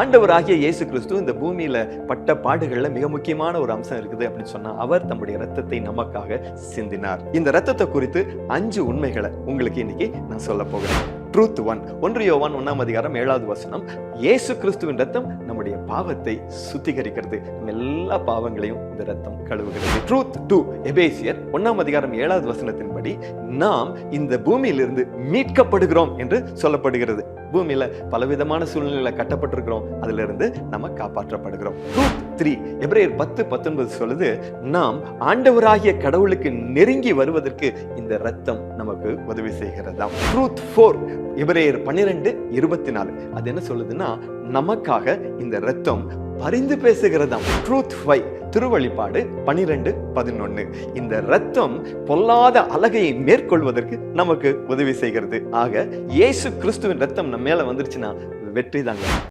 ஆண்டவராகிய இயேசு கிறிஸ்து இந்த பூமியில பட்ட பாடுகள்ல மிக முக்கியமான ஒரு அம்சம் இருக்குது அப்படின்னு சொன்னா அவர் தம்முடைய ரத்தத்தை நமக்காக சிந்தினார். இந்த ரத்தத்தை குறித்து அஞ்சு உண்மைகளை உங்களுக்கு இன்னைக்கு நான் சொல்ல போகிறேன். ட்ரூத் ஒன் ஒன்று யோவான் ஒன்றாம் அதிகாரம் ஏழாவது வசனம். இயேசு கிறிஸ்துவின் ரத்தம் நம்முடைய பாவத்தை சுத்திகரிக்கிறது. நம்ம எல்லா பாவங்களையும் இந்த ரத்தம் கழுவுகிறது. ட்ரூத் டூ எபேசியர் ஒன்றாம் அதிகாரம் ஏழாவது வசனத்தின்படி நாம் இந்த பூமியிலிருந்து மீட்கப்படுகிறோம் என்று சொல்லப்படுகிறது. பூமியில பலவிதமான சூழ்நிலையில கட்டப்பட்டிருக்கிறோம். அதுல இருந்து நம்ம காப்பாற்றப்படுகிறோம். ட்ரூத் த்ரீ எப்ரேயர் பத்து பத்தொன்பது சொல்லுது நாம் ஆண்டவராகிய கடவுளுக்கு நெருங்கி வருவதற்கு இந்த ரத்தம் நமக்கு உதவி செய்கிறதாம். ட்ரூத் ஃபோர் இவரையர் பன்னிரெண்டு இருபத்தி நாலு அது என்ன சொல்லுதுன்னா நமக்காக இந்த ரத்தம் பரிந்து பேசுகிறதாம். ட்ரூத் ஃபை திருவழிப்பாடு பனிரெண்டு பதினொன்னு. இந்த ரத்தம் பொல்லாத அழகையை மேற்கொள்வதற்கு நமக்கு உதவி செய்கிறது. ஆக இயேசு கிறிஸ்துவின் ரத்தம் நம்ம மேல வந்துருச்சுன்னா வெற்றி தாங்க.